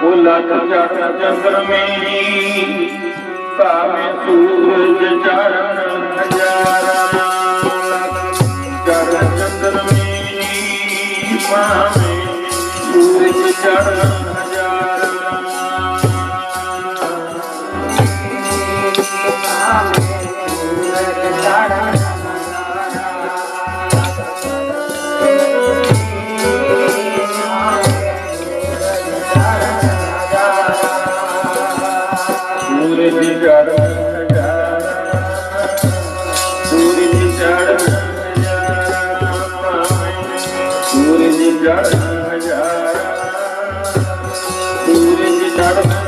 ਉਹ ਲੱਖ ਚੜ ਚੰਦਰ ਮੇਰੀ ਭਾਵੇਂ ਸੂਰਜ ਚੜਨ ਹਜ਼ਾਰਾਂ ਲੱਖ ਚੜ ਚੰਦਰ ਮੇਰੀ ਭਾਵੇਂ ਸੂਰਜ ਚੜਨ सूरज चढ़ सूरज चढ़